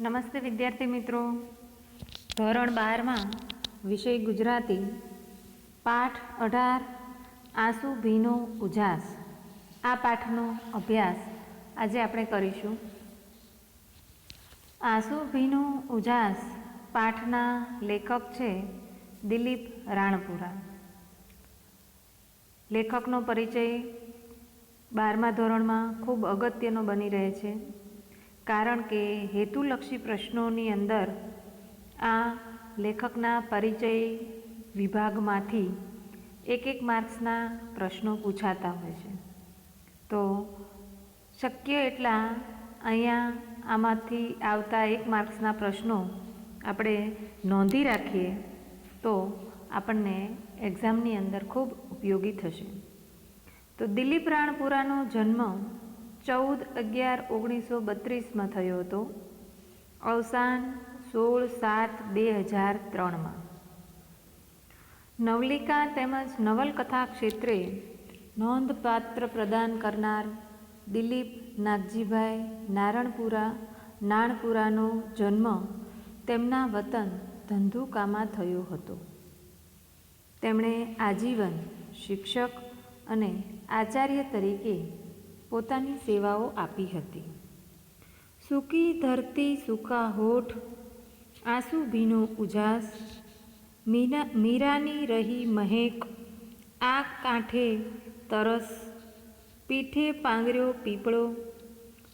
નમસ્તે વિદ્યાર્થી મિત્રો. ધોરણ બારમાં વિષય ગુજરાતી. પાઠ અઢાર, આંસુ, ભીનો, ઉજાસ. આ પાઠનો અભ્યાસ આજે આપણે કરીશું. આંસુ, ભીનો, ઉજાસ પાઠના લેખક છે દિલીપ રાણપુરા. લેખકનો પરિચય બારમા ધોરણમાં ખૂબ અગત્યનો બની રહે છે. કારણ કે હેતુલક્ષી પ્રશ્નોની અંદર આ લેખકના પરિચય વિભાગમાંથી એક એક માર્ક્સના પ્રશ્નો પૂછાતા હોય છે. તો શક્ય એટલા અહીંયા આમાંથી આવતા એક માર્ક્સના પ્રશ્નો આપણે નોંધી રાખીએ તો આપણને એક્ઝામની અંદર ખૂબ ઉપયોગી થશે. તો દિલીપ રાણપુરાનો જન્મ ચૌદ અગિયાર ઓગણીસો બત્રીસમાં થયો હતો. અવસાન સોળ સાત બે હજાર ત્રણમાં. નવલિકા તેમજ નવલકથા ક્ષેત્રે નોંધપાત્ર પ્રદાન કરનાર દિલીપ નાગજીભાઈ નારણપુરા, નાણપુરાનો જન્મ તેમના વતન ધંધુકામાં થયો હતો. તેમણે આજીવન શિક્ષક અને આચાર્ય તરીકે પોતાની સેવાઓ આપી હતી. સૂકી ધરતી, સૂકા હોઠ, આંસુ ભીનો ઉજાસ, મીના, મીરાની રહી મહેક આ કાંઠે તરસ, પીઠે પાંગર્યો પીપળો,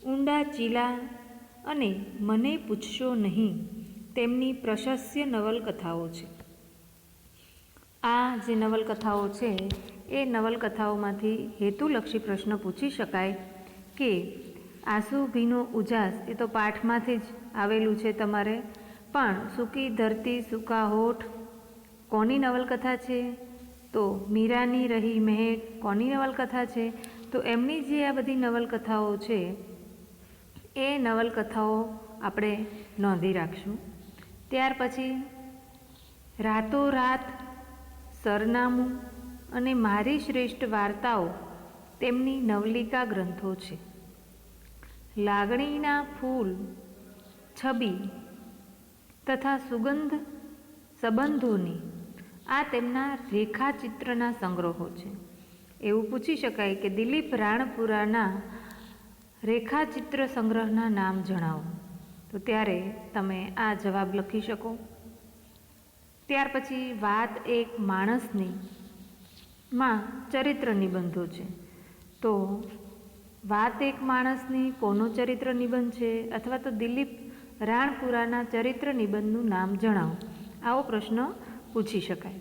ઊંડા ચીલા અને મને પૂછશો નહીં, તેમની પ્રશસ્ય નવલકથાઓ છે. આ જે નવલકથાઓ છે એ નવલકથાઓમાંથી હેતુલક્ષી પ્રશ્ન પૂછી શકાય કે આંસુ, ભીનો ઉજાસ એ તો પાઠમાંથી જ આવેલું છે તમારે. પણ સૂકી ધરતી, સૂકા હોઠ કોની નવલકથા છે? તો મીરાની રહી મહેક કોની નવલકથા છે? તો એમની જે આ બધી નવલકથાઓ છે, એ નવલકથાઓ આપણે નોંધી રાખશું. ત્યાર પછી રાતોરાત સરનામું અને મારી શ્રેષ્ઠ વાર્તાઓ તેમની નવલિકા ગ્રંથો છે. લાગણીના ફૂલ, છબી તથા સુગંધ સંબંધોની આ તેમના રેખાચિત્રના સંગ્રહો છે. એવું પૂછી શકાય કે દિલીપ રાણપુરાના રેખાચિત્ર સંગ્રહના નામ જણાવો. તો ત્યારે તમે આ જવાબ લખી શકો. ત્યાર પછી વાત એક માણસની માં ચરિત્ર નિબંધો છે. તો વાત એક માણસની કોનો ચરિત્ર નિબંધ છે અથવા તો દિલીપ રાણપુરાના ચરિત્ર નિબંધનું નામ જણાવો. આવો પ્રશ્ન પૂછી શકાય.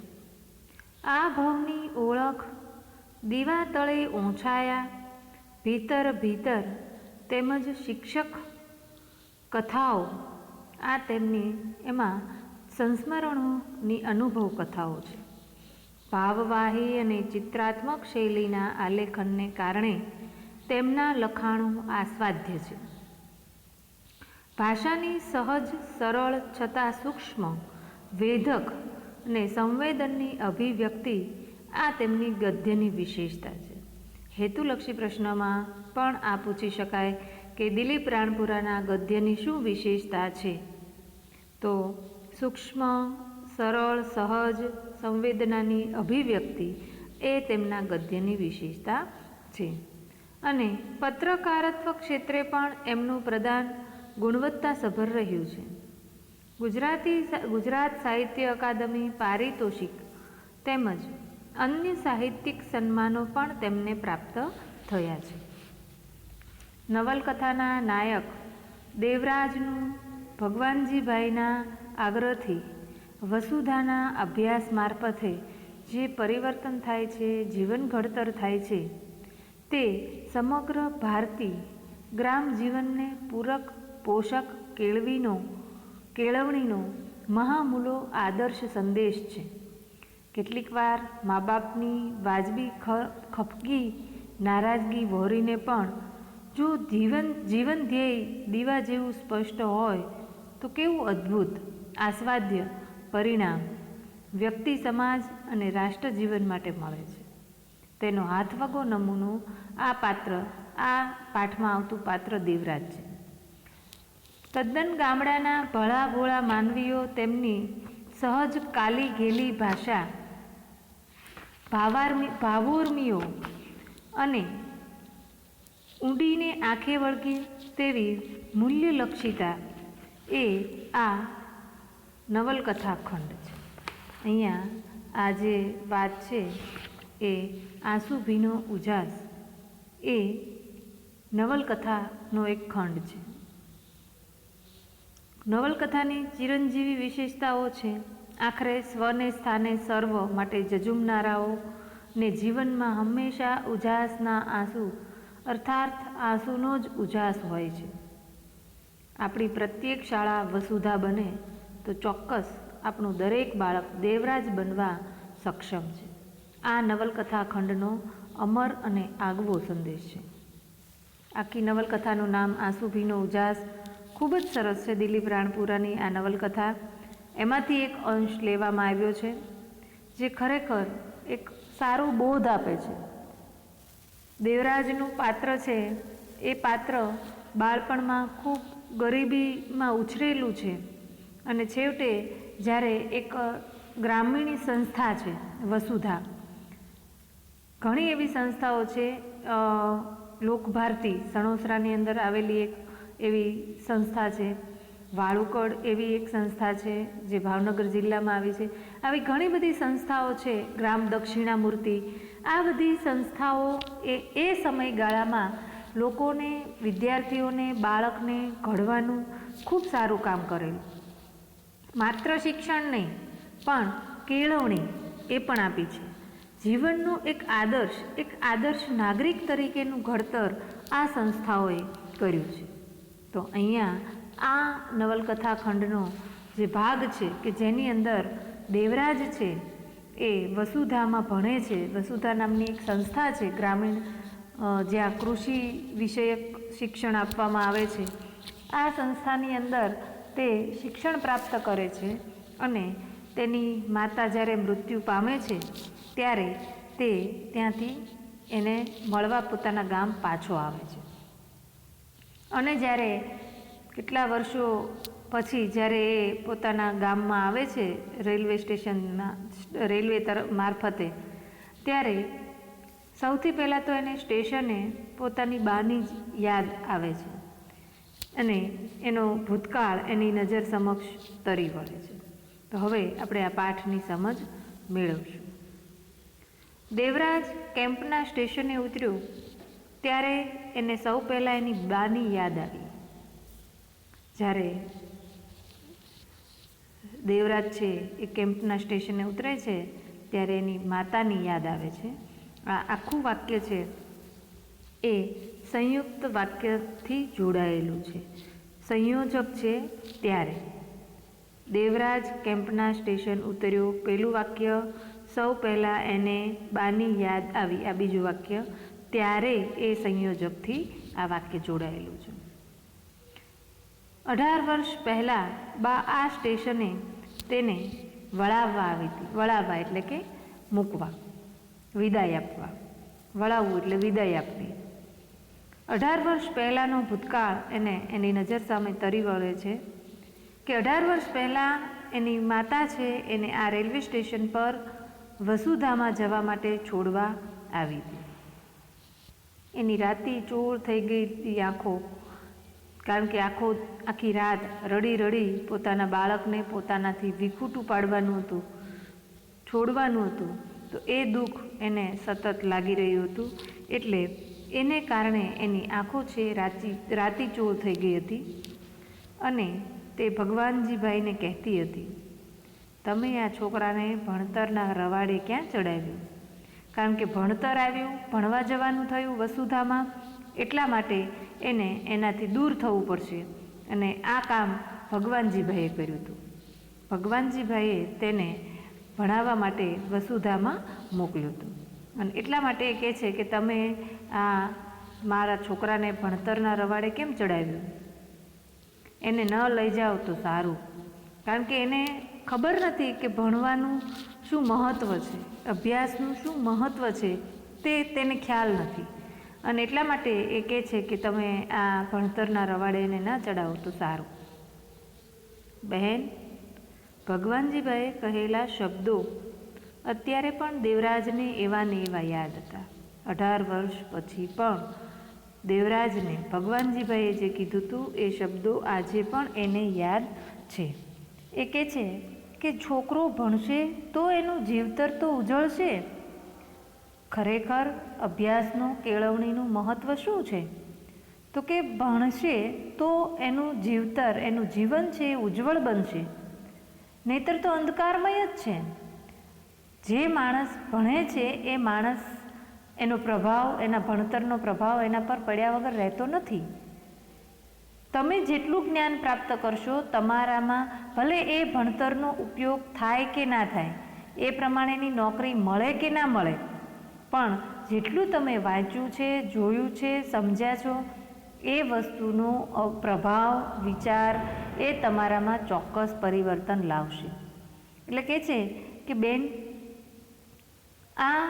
આ ભવની ઓળખ દીવા તળે ઓછાયા, ભીતર ભીતર તેમજ શિક્ષક કથાઓ. આ તેમની એમાં સંસ્મરણોની અનુભવ કથાઓ છે. ભાવવાહી અને ચિત્રાત્મક શૈલીના આલેખનને કારણે તેમના લખાણો આસ્વાદ્ય છે. ભાષાની સહજ, સરળ, છતાં સૂક્ષ્મ, વેધક અને સંવેદનની અભિવ્યક્તિ આ તેમની ગદ્યની વિશેષતા છે. હેતુલક્ષી પ્રશ્નમાં પણ આ પૂછી શકાય કે દિલીપ રાણપુરાના ગદ્યની શું વિશેષતા છે? તો સૂક્ષ્મ સરળ, સહજ, સંવેદનાની અભિવ્યક્તિ એ તેમના ગદ્યની વિશેષતા છે. અને પત્રકારત્વ ક્ષેત્રે પણ એમનું પ્રદાન ગુણવત્તાસભર રહ્યું છે. ગુજરાતી ગુજરાત સાહિત્ય અકાદમી પારિતોષિક તેમજ અન્ય સાહિત્યિક સન્માનો પણ તેમને પ્રાપ્ત થયા છે. નવલકથાના નાયક દેવરાજનું ભગવાનજીભાઈના આગ્રહથી વસુધાના અભ્યાસ મારફતે જે પરિવર્તન થાય છે, જીવન ઘડતર થાય છે, તે સમગ્ર ભારતી ગ્રામ જીવનને પૂરક પોષક કેળવીનો, કેળવણીનો મહામૂલો આદર્શ સંદેશ છે. કેટલીક વાર મા બાપની વાજબી ખપગી, નારાજગી વહોરીને પણ જો જીવન જીવન ધ્યેય દીવા જેવું સ્પષ્ટ હોય, તો કેવું અદ્ભુત, આસ્વાદ્ય પરિણામ વ્યક્તિ સમાજ અને રાષ્ટ્ર જીવન માટે મળે છે. તેનો હાથવગો નમૂનો આ પાત્ર, આ પાઠમાં આવતું પાત્ર દેવરાજ છે. તદ્દન ગામડાના ભળા ભોળા માનવીઓ તેમની સહજ કાલી ઘેલી ભાષા, ભાવાર્મી, ભાવોર્મીઓ અને ઊંડીને આંખે વળગી તેવી મૂલ્યલક્ષિતા એ આ નવલકથા ખંડ છે. અહીંયા આ જે વાત છે એ આંસુ ભીનો ઉજાસ એ નવલકથાનો એક ખંડ છે. નવલકથાની ચિરંજીવી વિશેષતાઓ છે. આખરે સ્વને સ્થાને સર્વ માટે જજુમનારાઓ ને જીવનમાં હંમેશા ઉજાસના આંસુ અર્થાત આંસુનો જ ઉજાસ હોય છે. આપણી પ્રત્યેક શાળા વસુધા બને તો ચોક્કસ આપણું દરેક બાળક દેવરાજ બનવા સક્ષમ છે. આ નવલકથા ખંડનો અમર અને આગવો સંદેશ છે. આખી નવલકથાનું નામ આંસુભીનો ઉજાસ ખૂબ જ સરસ છે દિલીપ રાણપુરાની આ નવલકથા. એમાંથી એક અંશ લેવામાં આવ્યો છે, જે ખરેખર એક સારો બોધ આપે છે. દેવરાજનું પાત્ર છે, એ પાત્ર બાળપણમાં ખૂબ ગરીબીમાં ઉછરેલું છે. અને છેવટે જ્યારે એક ગ્રામીણ સંસ્થા છે, વસુધા. ઘણી એવી સંસ્થાઓ છે લોકભારતી, સણોસરાની અંદર આવેલી એક એવી સંસ્થા છે, વાળુકડ એવી એક સંસ્થા છે, જે ભાવનગર જિલ્લામાં આવી છે. આવી ઘણી બધી સંસ્થાઓ છે, ગ્રામ દક્ષિણામૂર્તિ. આ બધી સંસ્થાઓ એ એ સમયગાળામાં લોકોને, વિદ્યાર્થીઓને, બાળકને ઘડવાનું ખૂબ સારું કામ કરેલું. માત્ર શિક્ષણ નહીં, પણ કેળવણી એ પણ આપી છે. જીવનનો એક આદર્શ એક આદર્શ નાગરિક તરીકેનું ઘડતર આ સંસ્થાઓએ કર્યું છે. તો અહીંયા આ નવલકથા ખંડનો જે ભાગ છે કે જેની અંદર દેવરાજ છે, એ વસુધામાં ભણે છે. વસુધા નામની એક સંસ્થા છે, ગ્રામીણ જ્યાં કૃષિ વિષયક શિક્ષણ આપવામાં આવે છે. આ સંસ્થાની અંદર તે શિક્ષણ પ્રાપ્ત કરે છે અને તેની માતા જ્યારે મૃત્યુ પામે છે, ત્યારે તે ત્યાંથી એને મળવા પોતાના ગામ પાછો આવે છે. અને જ્યારે કેટલા વર્ષો પછી જ્યારે એ પોતાના ગામમાં આવે છે, રેલવે સ્ટેશનના રેલવે તરફ મારફતે, ત્યારે સૌથી પહેલાં તો એને સ્ટેશને પોતાની બાની જ યાદ આવે છે. અને એનો ભૂતકાળ એની નજર સમક્ષ તરી વળે છે. તો હવે આપણે આ પાઠની સમજ મેળવશું. દેવરાજ કેમ્પના સ્ટેશને ઉતર્યું, ત્યારે એને સૌ પહેલાં એની બાની યાદ આવી. જ્યારે દેવરાજ છે એ કેમ્પના સ્ટેશને ઉતરે છે, ત્યારે એની માતાની યાદ આવે છે. આ આખું વાક્ય છે એ સંયુક્ત વાક્યથી જોડાયેલું છે. સંયોજક છે ત્યારે. દેવરાજ કેમ્પના સ્ટેશન ઉતર્યો. પહેલું વાક્ય, સૌ પહેલાં એને બાની યાદ આવી. આ બીજું વાક્ય, ત્યારે એ સંયોજકથી આ વાક્ય જોડાયેલું છે. અઢાર વર્ષ પહેલાં બા આ સ્ટેશને તેને વળાવવા આવી હતી. વળાવવા એટલે કે મૂકવા. વિદાય આપવા. વળાવવું એટલે વિદાય આપવી. અઢાર વર્ષ પહેલાંનો ભૂતકાળ એને એની નજર સામે તરી વળે છે કે અઢાર વર્ષ પહેલાં એની માતા છે એને આ રેલવે સ્ટેશન પર વસુધામાં જવા માટે છોડવા આવી હતી. એની રાતી ચોર થઈ ગઈ હતી આંખો, કારણ કે આખો આખી રાત રડી રડી પોતાના બાળકને પોતાનાથી વિખૂટું પાડવાનું હતું, છોડવાનું હતું. તો એ દુઃખ એને સતત લાગી રહ્યું હતું. એટલે એને કારણે એની આંખો છે રાચી રાતી ચોર થઈ ગઈ હતી અને તે ભગવાનજીભાઈને કહેતી હતી, તમે આ છોકરાને ભણતરના રવાડે ક્યાં ચડાવ્યું? કારણ કે ભણતર આવ્યું, ભણવા જવાનું થયું વસુધામાં, એટલા માટે એને એનાથી દૂર થવું પડશે. અને આ કામ ભગવાનજીભાઈએ કર્યું હતું. ભગવાનજીભાઈએ તેને ભણાવવા માટે વસુધામાં મોકલ્યું હતું. અને એટલા માટે એ કહે છે કે તમે, આ, મારા છોકરાને ભણતરના રવાડે કેમ ચડાવ્યું? એને ન લઈ જાઓ તો સારું. કારણ કે એને ખબર નથી કે ભણવાનું શું મહત્ત્વ છે, અભ્યાસનું શું મહત્ત્વ છે, તે તેને ખ્યાલ નથી. અને એટલા માટે એ કહે છે કે તમે આ ભણતરના રવાડે એને ના ચડાવો તો સારું. બહેન, ભગવાનજીભાઈએ કહેલા શબ્દો અત્યારે પણ દેવરાજને એવા ને એવા યાદ હતા. અઢાર વર્ષ પછી પણ દેવરાજને ભગવાનજીભાઈએ જે કીધું હતું એ શબ્દો આજે પણ એને યાદ છે. એ કહે છે કે છોકરો ભણશે તો એનું જીવતર તો ઉજળશે. ખરેખર અભ્યાસનું, કેળવણીનું મહત્ત્વ શું છે? તો કે ભણશે તો એનું જીવતર, એનું જીવન છે એ ઉજ્જવળ બનશે. નહીતર તો અંધકારમય જ છે. જે માણસ ભણે છે, એ માણસ એનો પ્રભાવ, એના ભણતરનો પ્રભાવ એના પર પડ્યા વગર રહેતો નથી. તમે જેટલું જ્ઞાન પ્રાપ્ત કરશો, તમારામાં ભલે એ ભણતરનો ઉપયોગ થાય કે ના થાય, એ પ્રમાણેની નોકરી મળે કે ના મળે, પણ જેટલું તમે વાંચ્યું છે, જોયું છે, સમજ્યા છો, એ વસ્તુનો પ્રભાવ, વિચાર એ તમારામાં ચોક્કસ પરિવર્તન લાવશે. એટલે કે છે કે બેન આ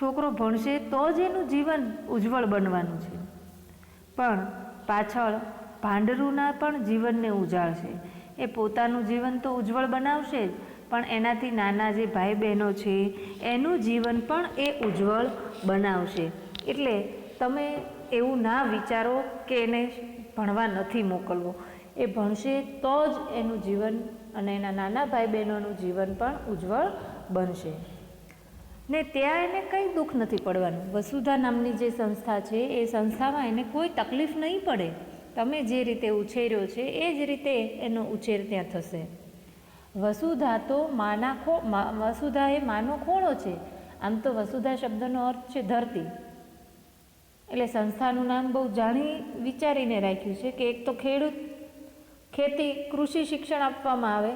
છોકરો ભણશે તો જ એનું જીવન ઉજ્જવળ બનવાનું છે. પણ પાછળ ભાંડરૂના પણ જીવનને ઉજાળશે. એ પોતાનું જીવન તો ઉજ્જવળ બનાવશે જ, પણ એનાથી નાના જે ભાઈ બહેનો છે, એનું જીવન પણ એ ઉજ્જવળ બનાવશે. એટલે તમે એવું ના વિચારો કે એને ભણવા નથી મોકલવો. એ ભણશે તો જ એનું જીવન અને એના નાના ભાઈ બહેનોનું જીવન પણ ઉજ્જવળ બનશે. ને ત્યાં એને કંઈ દુઃખ નથી પડવાનું. વસુધા નામની જે સંસ્થા છે, એ સંસ્થામાં એને કોઈ તકલીફ નહીં પડે. તમે જે રીતે ઉછેર્યો છે, એ જ રીતે એનો ઉછેર ત્યાં થશે. વસુધા તો માના ખો વસુધા એ માનો ખોળો છે. આમ તો વસુધા શબ્દનો અર્થ છે ધરતી. એટલે સંસ્થાનું નામ બહુ જાણી વિચારીને રાખ્યું છે કે એક તો ખેડૂત, ખેતી, કૃષિ શિક્ષણ આપવામાં આવે.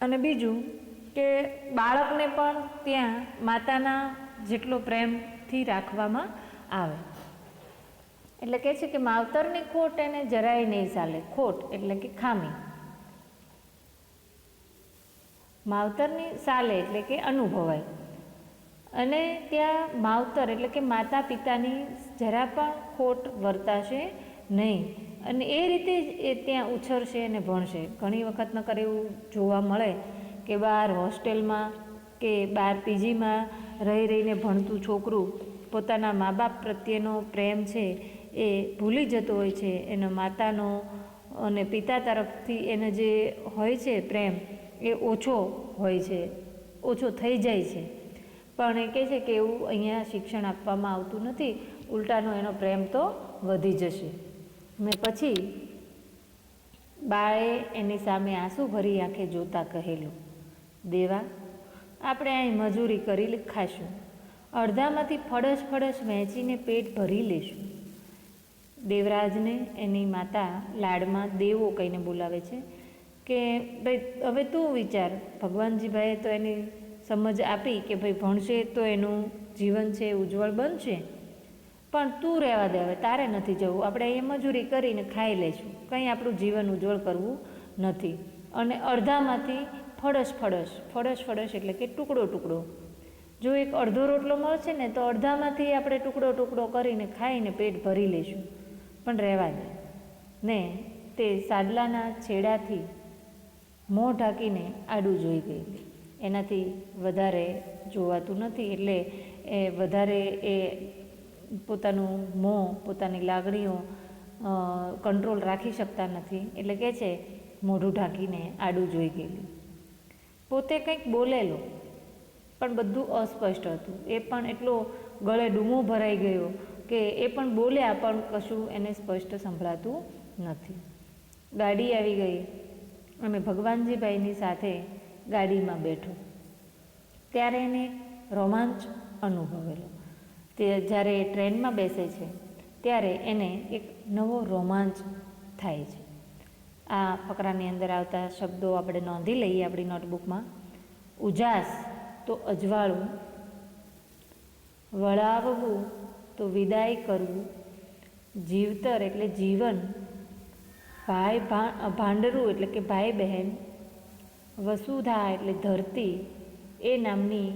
અને બીજું કે બાળકને પણ ત્યાં માતાના જેટલો પ્રેમથી રાખવામાં આવે. એટલે કહે છે કે માવતરની ખોટ એને જરાય નહીં ચાલે. ખોટ એટલે કે ખામી. માવતરની ચાલે એટલે કે અનુભવાય. અને ત્યાં માવતર એટલે કે માતા પિતાની જરા પણ ખોટ વર્તાશે નહીં. અને એ રીતે જ એ ત્યાં ઉછરશે અને ભણશે. ઘણી વખત નકર એવું જોવા મળે કે બહાર હોસ્ટેલમાં કે બહાર પીજીમાં રહી રહીને ભણતું છોકરું પોતાના મા બાપ પ્રત્યેનો પ્રેમ છે એ ભૂલી જતો હોય છે. એનો માતાનો અને પિતા તરફથી એને જે હોય છે પ્રેમ એ ઓછો હોય છે, ઓછો થઈ જાય છે. પણ એ કહે છે કે એવું અહીંયા શિક્ષણ આપવામાં આવતું નથી, ઉલટાનો એનો પ્રેમ તો વધી જશે. ને પછી બાળે એની સામે આંસુ ભરી આંખે જોતા કહેલું દેવા, આપણે અહીં મજૂરી કરી ખાશું અડધામાંથી ફળસ ફળસ વહેંચીને પેટ ભરી લેશું દેવરાજને એની માતા લાડમાં દેવો કહીને બોલાવે છે કે, ભાઈ, હવે તું વિચાર. ભગવાનજીભાઈએ તો એની સમજ આપી કે, ભાઈ, ભણશે તો એનું જીવન છે ઉજ્જવળ બનશે. પણ તું રહેવા દે હવે, તારે નથી જવું. આપણે એ મજૂરી કરીને ખાઈ લઈશું. કંઈ આપણું જીવન ઉજ્જવળ કરવું નથી. અને અડધામાંથી ફડસ ફળસ ફળસ ફળસ એટલે કે ટુકડો ટુકડો. જો એક અડધો રોટલો મળશે ને તો અડધામાંથી આપણે ટુકડો ટુકડો કરીને ખાઈને પેટ ભરી લઈશું. પણ રહેવા દે. ને તે સાદલાના છેડાથી મોં ઢાંકીને આડું જોઈ ગઈ. એનાથી વધારે જોવાતું નથી એટલે એ વધારે એ પોતાનું મોં, પોતાની લાગણીઓ કંટ્રોલ રાખી શકતા નથી. એટલે કે છે, મોઢું ઢાંકીને આડું જોઈ ગયેલું. પોતે કંઈક બોલેલો, પણ બધું અસ્પષ્ટ હતું. એ પણ એટલો ગળે ડૂમો ભરાઈ ગયો કે એ પણ બોલ્યા, પણ કશું એને સ્પષ્ટ સંભળાતું નથી. ગાડી આવી ગઈ અમે ભગવાનજીભાઈની સાથે ગાડીમાં બેઠો. ત્યારે એને રોમાંચ અનુભવેલો. તે જ્યારે ટ્રેનમાં બેસે છે, ત્યારે એને એક નવો રોમાંચ થાય છે. આ ફકરાની અંદર આવતા શબ્દો આપણે નોંધી લઈએ આપણી નોટબુકમાં ઉજાસ તો અજવાળું, વળાવવું તો વિદાય કરવું, જીવતર એટલે જીવન, ભાઈ ભાંડરું એટલે કે ભાઈ બહેન, વસુધા એટલે ધરતી, એ નામની,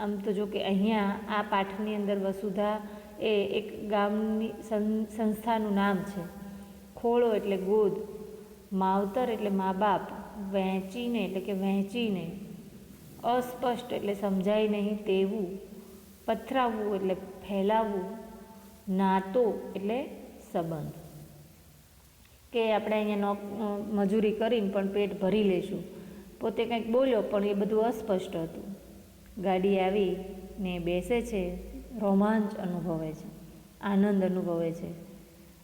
આમ તો જો કે અહીંયા આ પાઠની અંદર વસુધા એ એક ગામની સંસ્થાનું નામ છે. ખોળો એટલે ગોદ માવતર એટલે મા બાપ, વહેંચીને એટલે કે વહેંચીને, અસ્પષ્ટ એટલે સમજાય નહીં, તેવું, પથરાવવું એટલે ફેલાવવું, નાતો એટલે સંબંધ. કે આપણે અહીંયા મજૂરી કરીને પણ પેટ ભરી લેશું. પોતે કંઈક બોલ્યો પણ એ બધું અસ્પષ્ટ હતું. ગાડી આવી ને બેસે છે, રોમાંચ અનુભવે છે, આનંદ અનુભવે છે.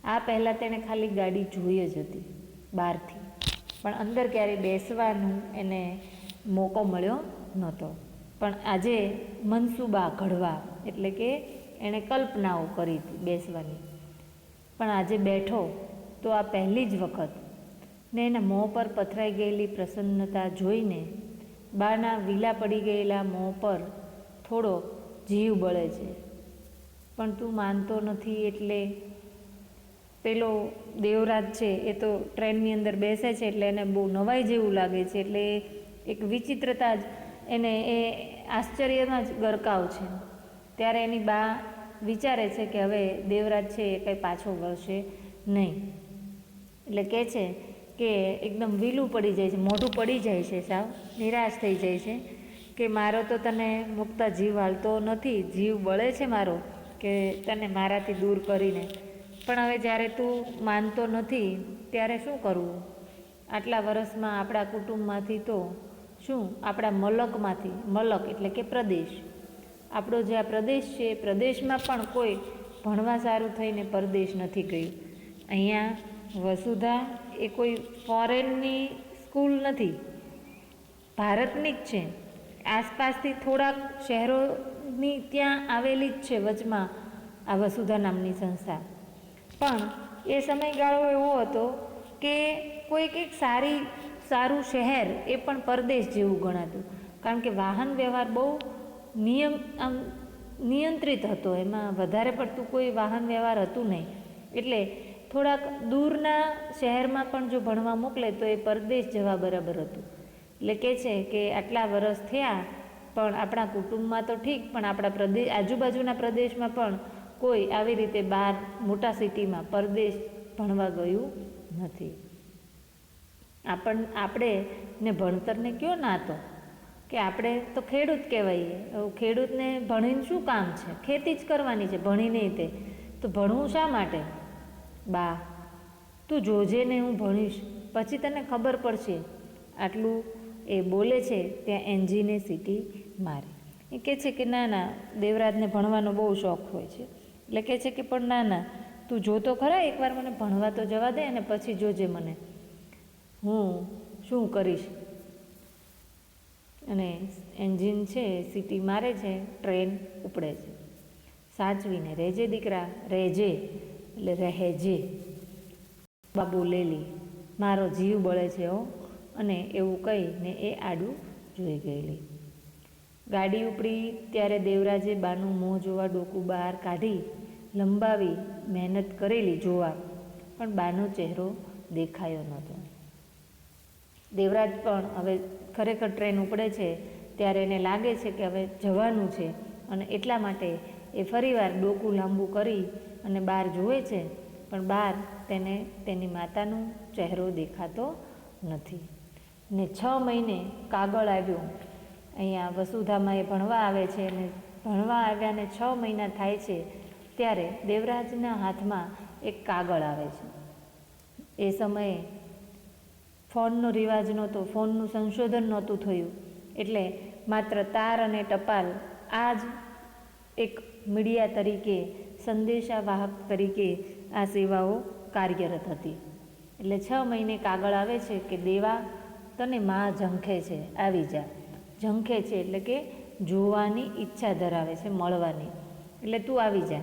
આ પહેલાં તેણે ખાલી ગાડી જોઈ જ હતી. બહારથી. પણ અંદર ક્યારેય બેસવાનું એને મોકો મળ્યો નહોતો. પણ આજે મનસુબા ઘડવા, એટલે કે એણે કલ્પનાઓ કરી હતી બેસવાની. પણ આજે બેઠો તો આ પહેલી જ વખત. ને એના મોં પર પથરાઈ ગયેલી પ્રસન્નતા જોઈને બાના વીલા પડી ગયેલા મોં પર થોડો જીવ બળે છે. પણ તું માનતો નથી એટલે પેલો દેવરાજ છે, એ તો ટ્રેનની અંદર બેસે છે એટલે એને બહુ નવાઈ જેવું લાગે છે, એટલે એક વિચિત્રતા જ એને એ આશ્ચર્યમાં જ ગરકાવ છે. ત્યારે એની બા વિચારે છે કે હવે દેવરાજ છે એ કંઈ પાછો વળશે નહીં. એટલે કહે છે કે એકદમ વીલું પડી જાય છે, મોઢું પડી જાય છે સાવ, નિરાશ થઈ જાય છે કે મારો તો તને મુકતા જીવ હાલતો નથી, જીવ બળે છે મારો, કે તને મારાથી દૂર કરીને. પણ હવે જ્યારે તું માનતો નથી, ત્યારે શું કરવું? આટલા વર્ષમાં આપણા કુટુંબમાંથી તો શું? આપણા મલકમાંથી, મલક એટલે કે પ્રદેશ. આપણો જે આ પ્રદેશ છે પ્રદેશમાં પણ કોઈ ભણવા સારું થઈને પરદેશ નથી ગયું. અહીંયા વસુધા એ કોઈ ફોરેનની સ્કૂલ નથી. ભારતની જ છે. આસપાસથી થોડાક શહેરોની ત્યાં આવેલી જ છે વચમાં આ વસુધા નામની સંસ્થા. પણ એ સમયગાળો એવો હતો કે કોઈક એક સારી, સારું શહેર એ પણ પરદેશ જેવું ગણાતું. કારણ કે વાહન વ્યવહાર બહુ નિયમ, આમ નિયંત્રિત હતો. એમાં વધારે પડતું કોઈ વાહન વ્યવહાર હતું નહીં. એટલે થોડાક દૂરના શહેરમાં પણ જો ભણવા મોકલે તો એ પરદેશ જવા બરાબર હતું. એટલે કે છે કે આટલા વરસ થયા, પણ આપણા કુટુંબમાં તો ઠીક, પણ આપણા પ્રદેશ આજુબાજુના પ્રદેશમાં પણ કોઈ આવી રીતે બહાર મોટા સિટીમાં પરદેશ ભણવા ગયું નથી. આપણ, આપણે ને ભણતરને કયો નાતો? કે આપણે તો ખેડૂત કહેવાઈએ. હવે ખેડૂતને ભણીને શું કામ છે? ખેતી જ કરવાની છે ભણીને તે. તો ભણવું શા માટે? બા, તું જોજે ને હું ભણીશ. પછી તને ખબર પડશે. આટલું એ બોલે છે ત્યાં એન્જિને સિટી મારે. એ કહે છે કે ના ના, દેવરાજને ભણવાનો બહુ શોખ હોય છે. એટલે કહે છે કે, પણ ના ના તું જોતો ખરા? એકવાર મને ભણવા તો જવા દે અને પછી જોજે મને. હું શું કરીશ? અને એન્જિન છે, સીટી મારે છે, ટ્રેન ઉપડે છે. સાચવીને રહેજે દીકરા, રહેજે, એટલે રહેજે. બા બોલેલી મારો જીવ બળે છે હો. અને એવું કહીને એ આડું જોઈ ગયેલી. ગાડી ઉપડી ત્યારે દેવરાજે બાનું મોં જોવા ડોકું બહાર કાઢી લંબાવી મહેનત કરેલી જોવા, પણ બાનો ચહેરો દેખાયો નહોતો. દેવરાજ પણ હવે ખરેખર ટ્રેન ઉપડે છે, ત્યારે એને લાગે છે કે હવે જવાનું છે અને એટલા માટે એ ફરીવાર ડોકું લાંબુ કરી અને બહાર જુએ છે, પણ બહાર તેને તેની માતાનો ચહેરો દેખાતો નથી. ને છ મહિને કાગળ આવ્યું. અહીંયા વસુધામાં એ ભણવા આવે છે અને ભણવા આવ્યાને છ મહિના થાય છે ત્યારે દેવરાજના હાથમાં એક કાગળ આવે છે. એ સમયે ફોનનો રિવાજ નહોતો, ફોનનું સંશોધન નહોતું થયું. એટલે માત્ર તાર અને ટપાલ, આ જ એક મીડિયા તરીકે, સંદેશાવાહક તરીકે આ સેવાઓ કાર્યરત હતી. એટલે છ મહિને કાગળ આવે છે કે દેવા તને મા ઝંખે છે, આવી જા. ઝંખે છે એટલે કે જોવાની ઈચ્છા ધરાવે છે, મળવાની. એટલે તું આવી જા.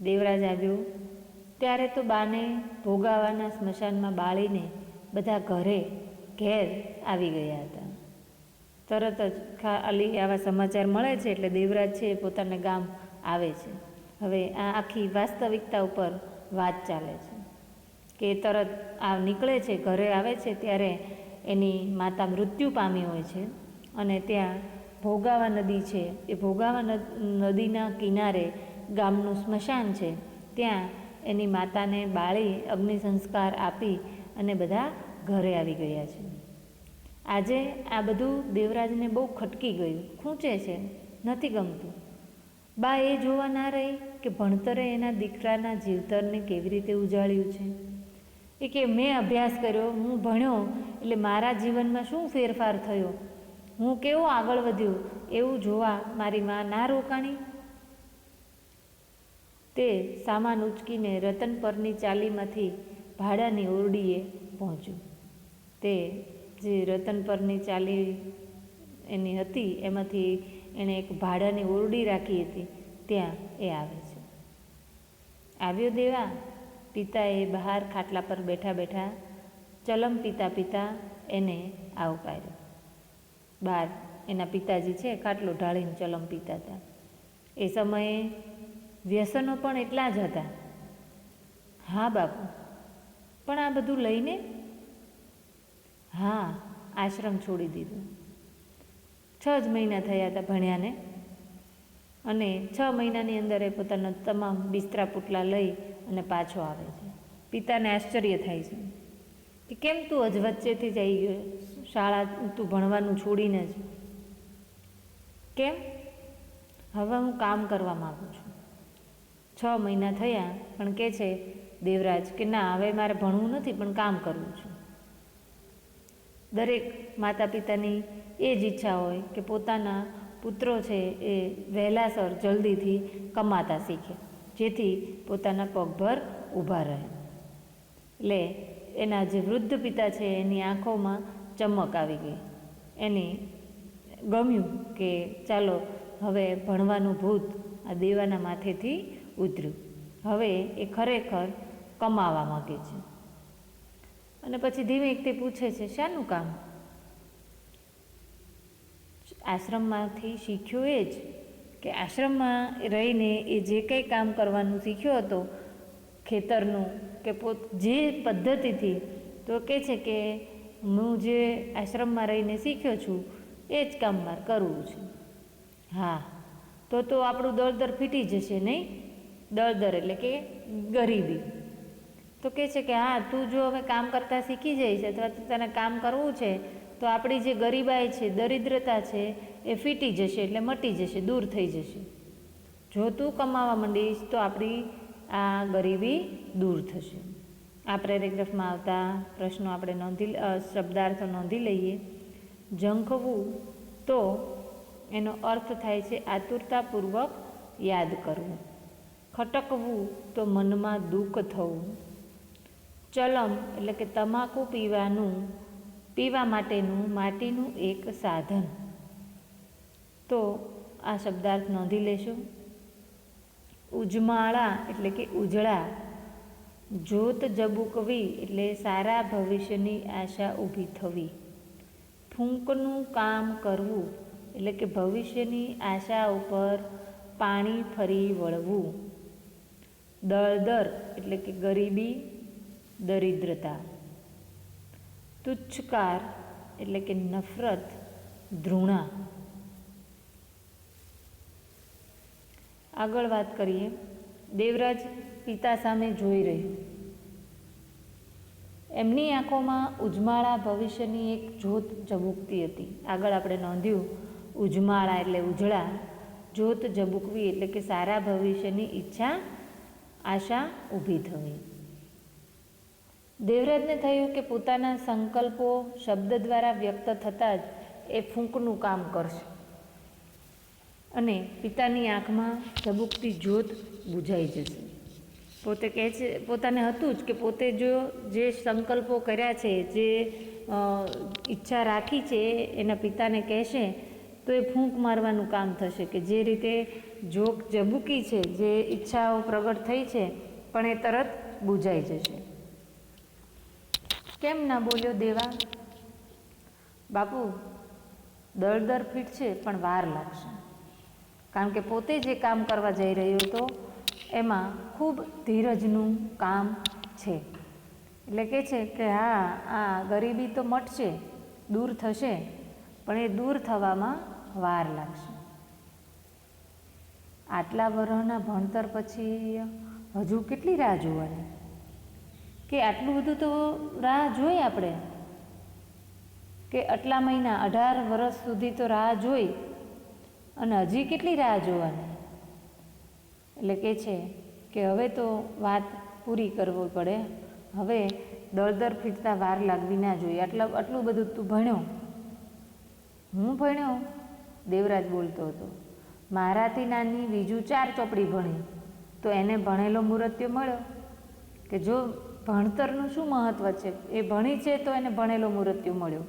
દેવરાજ આવ્યો. ત્યારે તો બાને ભોગાવાના સ્મશાનમાં બાળીને બધા ઘરે ઘેર આવી ગયા હતા. તરત જ ખાલી આવા સમાચાર મળે છે એટલે દેવરાજ છે પોતાના ગામ આવે છે. હવે આ આખી વાસ્તવિકતા ઉપર વાત ચાલે છે. કે તરત આ નીકળે છે, ઘરે આવે છે, ત્યારે એની માતા મૃત્યુ પામી હોય છે અને ત્યાં ભોગાવા નદી છે. એ ભોગાવા નદીના કિનારે ગામનું સ્મશાન છે. ત્યાં એની માતાને બાળી અગ્નિ સંસ્કાર આપી અને બધા ઘરે આવી ગયા છે. આજે આ બધું દેવરાજને બહુ ખટકી ગયું. ખૂંચે છે. નથી ગમતું. બા એ જોવા ના રહી કે ભણતરે એના દીકરાના જીવતરને કેવી રીતે ઉજાળ્યું છે? એ કે મેં અભ્યાસ કર્યો, હું ભણ્યો, એટલે મારા જીવનમાં શું ફેરફાર થયો? હું કેવો આગળ વધ્યો? એવું જોવા મારી મા ના રોકાણી. તે સામાન ઉચકીને રતન પરની ચાલીમાંથી ભાડાની ઓરડીએ પહોંચ્યું. તે જે રતન પરની ચાલી એની હતી, એમાંથી એણે એક ભાડાની ઓરડી રાખી હતી. ત્યાં એ આવે છે. આવ્યો દેવા. પિતાએ બહાર ખાટલા પર બેઠા બેઠા ચલમ પીતા પિતા એને આવકાર્યો બહાર એના પિતાજી છે, ખાટલો ઢાળીને ચલમ પીતા હતા એ સમયે વ્યસનો પણ એટલા જ હતા. હા બાપુ, પણ આ બધું લઈને? હા, આશ્રમ છોડી દીધું. છ જ મહિના થયા હતા ભણ્યાને. અને છ મહિનાની અંદર એ પોતાના તમામ બિસ્તરા પુટલા લઈ અને પાછો આવે છે. પિતાને આશ્ચર્ય થાય છે. કે કેમ તું અજ વચ્ચેથી જ આવી ગયો? શાળા તું ભણવાનું છોડીને જ. કેમ? હવે હું કામ કરવા માગું છું. છ મહિના થયા, પણ કે છે, દેવરાજ, કે ના, હવે મારે ભણવું નથી, પણ કામ કરવું છે. દરેક માતા પિતાની એ જ ઈચ્છા હોય કે પોતાના પુત્રો છે એ વહેલાસર જલ્દીથી કમાતા શીખે. જેથી પોતાના પગભર ઊભા રહે. એટલે એના જે વૃદ્ધ પિતા છે, એની આંખોમાં ચમક આવી ગઈ. એની ગમ્યું કે ચાલો, હવે ભણવાનું ભૂત આ દેવાના માથેથી ઉતર્યું. હવે એ ખરેખર કમાવા માગે છે. અને પછી ધીમે તે પૂછે છે, શાનું કામ? આશ્રમમાંથી શીખ્યું એ જ કે આશ્રમમાં રહીને એ જે કંઈ કામ કરવાનું શીખ્યો હતો ખેતરનું કે પોત જે પદ્ધતિથી, તો કહે છે કે હું જે આશ્રમમાં રહીને શીખ્યો છું, એ જ કામ મારે કરવું છે. હા, તો તો આપણું દળદર ફીટી જશે નહીં? દળદર એટલે કે ગરીબી. તો કહે છે કે હા, તું જો હવે કામ કરતાં શીખી જઈશ અથવા તો તને કામ કરવું છે તો આપણી જે ગરીબાઈ છે, દરિદ્રતા છે, એ ફીટી જશે એટલે મટી જશે, દૂર થઈ જશે. જો તું કમાવા માંડીશ તો આપણી આ ગરીબી દૂર થશે. આ પેરેગ્રાફમાં આવતા પ્રશ્નો આપણે નોંધી શબ્દાર્થો નોંધી લઈએ. ઝંખવું તો એનો અર્થ થાય છે આતુરતાપૂર્વક યાદ કરવું. ખટકવું તો મનમાં દુઃખ થવું. ચલમ એટલે કે તમાકુ પીવાનું પીવા માટેનું માટીનું એક સાધન. તો આ શબ્દાર્થ નોંધી લેશો. ઉજમાળા એટલે કે ઉજળા. જોત જબુકવી એટલે સારા ભવિષ્યની આશા ઊભી થવી. ફૂંકનું કામ કરવું એટલે કે ભવિષ્યની આશા ઉપર પાણી ફરી વળવું. દળદર એટલે કે ગરીબી, દરિદ્રતા. તુચ્છકાર એટલે કે નફરત, ધૃણા. આગળ વાત કરીએ, દેવરાજ પિતા સામે જોઈ રહ્યું. એમની આંખોમાં ઉજમાળા ભવિષ્યની એક જ્યોત ઝબૂકતી હતી. આગળ આપણે નોંધ્યું, ઉજમાળા એટલે ઉજળા, જ્યોત ઝબૂકવી એટલે કે સારા ભવિષ્યની ઈચ્છા, આશા ઊભી થવી. દેવરાજને થયું કે પોતાના સંકલ્પો શબ્દ દ્વારા વ્યક્ત થતાં જ એ ફૂંકનું કામ કરશે. અને પિતાની આંખમાં ઝબુકતી જ્યોત બુઝાઈ જશે. પોતે કહે છે, પોતાને હતું જ કે પોતે જો જે સંકલ્પો કર્યા છે, જે ઈચ્છા રાખી છે, એના પિતાને કહેશે, તો એ ફૂંક મારવાનું કામ થશે કે જે રીતે જોક ઝબુકી છે, જે ઈચ્છાઓ પ્રગટ થઈ છે, પણ એ તરત બુઝાઈ જશે. કેમ ના બોલ્યો દેવા? બાપુ દર દર ફીટ છે, પણ વાર લાગશે. કારણ કે પોતે જે કામ કરવા જઈ રહ્યો હતો, એમાં ખૂબ ધીરજનું કામ છે. એટલે કે છે કે, હા, આ ગરીબી તો મટશે, દૂર થશે, પણ એ દૂર થવામાં વાર લાગશે. આટલા વર્ષના ભણતર પછી હજુ કેટલી રાહ જોવાની? કે આટલું બધું તો રાહ જોઈ આપણે? કે આટલા મહિના, અઢાર વર્ષ સુધી તો રાહ જોઈ અને હજી કેટલી રાહ જોવાની? એટલે કે છે કે હવે તો વાત પૂરી કરવી પડે. હવે દળદર ફીટતા વાર લાગવી ના જોઈએ. આટલા, આટલું બધું તું ભણ્યો? હું ભણ્યો? દેવરાજ બોલતો હતો. મારાથી નાની બીજું ચાર ચોપડી ભણી, તો એને ભણેલો મૂર્ત્યો મળ્યો કે જો ભણતરનું શું મહત્ત્વ છે? એ ભણી છે તો એને ભણેલો મૃત્યુ મળ્યો.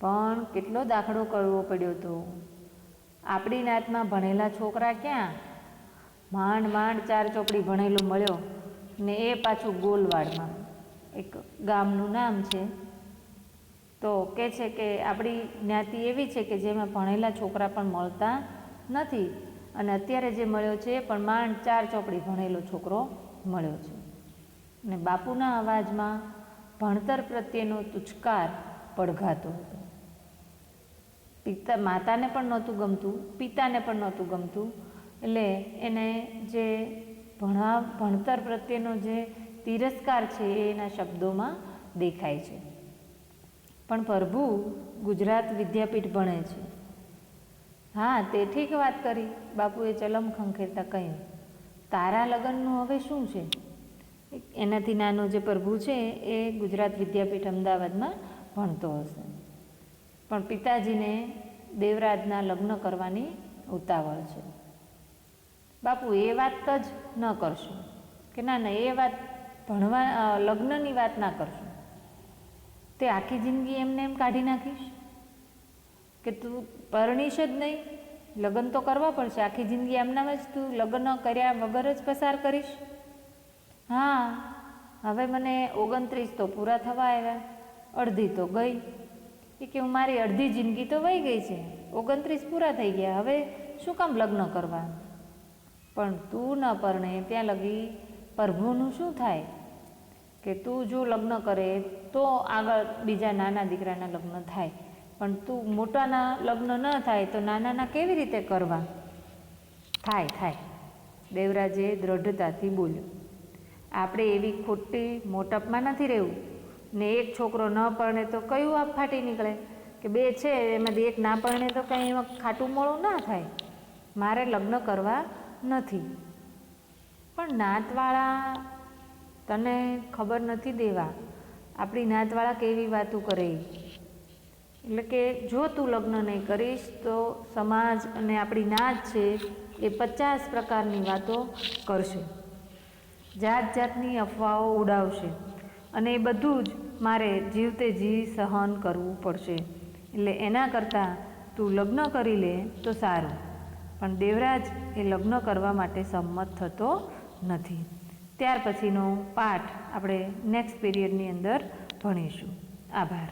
પણ કેટલો દાખલો કરવો પડ્યો હતો આપણી નાતમાં ભણેલા છોકરા ક્યાં? માંડ માંડ ચાર ચોપડી ભણેલો મળ્યો ને એ પાછું ગોલવાડમાં. એક ગામનું નામ છે. તો કે છે કે આપણી જ્ઞાતિ એવી છે કે જેમાં ભણેલા છોકરા પણ મળતા નથી. અને અત્યારે જે મળ્યો છે પણ માંડ ચાર ચોપડી ભણેલો છોકરો મળ્યો છે. અને બાપુના અવાજમાં ભણતર પ્રત્યેનો તુચકાર પડઘાતો હતો. પિતા, માતાને પણ નહોતું ગમતું, પિતાને પણ નહોતું ગમતું. એટલે એને જે ભણા, ભણતર પ્રત્યેનો જે તિરસ્કાર છે એ એના શબ્દોમાં દેખાય છે. પણ પ્રભુ ગુજરાત વિદ્યાપીઠ ભણે છે. હા, તે ઠીક વાત કરી. બાપુએ ચલમ ખંખેરતા કહ્યું, તારા લગ્નનું હવે શું છે? એનાથી નાનો જે પ્રભુ છે, એ ગુજરાત વિદ્યાપીઠ અમદાવાદમાં ભણતો હશે. પણ પિતાજીને દેવરાજના લગ્ન કરવાની ઉતાવળ છે. બાપુ, એ વાત જ ન કરશું. કે ના ના, એ વાત ભણવા લગ્નની વાત ના કરશું. તે આખી જિંદગી એમને એમ કાઢી નાખીશ? કે તું પરણીશ જ નહીં? લગ્ન તો કરવા પડશે. આખી જિંદગી એમના જ તું લગ્ન કર્યા વગર જ પસાર કરીશ? હા, હવે મને ઓગણત્રીસ તો પૂરા થવા આવ્યા, અડધી તો ગઈ. એ કે હું મારી અડધી જિંદગી તો વહી ગઈ છે, ઓગણત્રીસ પૂરા થઈ ગયા, હવે શું કામ લગ્ન કરવા? પણ તું ન પરણે, ત્યાં લગી પ્રભુનું શું થાય? કે તું જો લગ્ન કરે, તો આગળ બીજા નાના દીકરાના લગ્ન થાય. પણ તું મોટાના લગ્ન ન થાય, તો નાનાના કેવી રીતે કરવા? થાય થાય. દેવરાજે દ્રઢતાથી બોલ્યો. આપણે એવી ખોટી મોટપમાં નથી રહેવું. ને એક છોકરો ન પરણે તો કયું આપ ફાટી નીકળે? કે બે છે, એમાંથી એક ના પરણે તો કંઈ એમાં ખાટું મોળું ના થાય. મારે લગ્ન કરવા નથી. પણ નાતવાળા તને ખબર નથી દેવા. આપણી નાતવાળા કેવી વાતો કરે? એટલે કે જો તું લગ્ન નહીં કરીશ તો સમાજ અને આપણી નાત છે એ પચાસ પ્રકારની વાતો કરશે. જાત જાતની અફવાઓ ઉડાવશે અને એ બધું જ મારે જીવતે જી સહન કરવું પડશે. એટલે એના કરતાં તું લગ્ન કરી લે તો સારું. પણ દેવરાજ એ લગ્ન કરવા માટે સંમત થતો નથી. ત્યાર પછીનો પાઠ આપણે નેક્સ્ટ પીરિયડની અંદર ભણીશું. આભાર.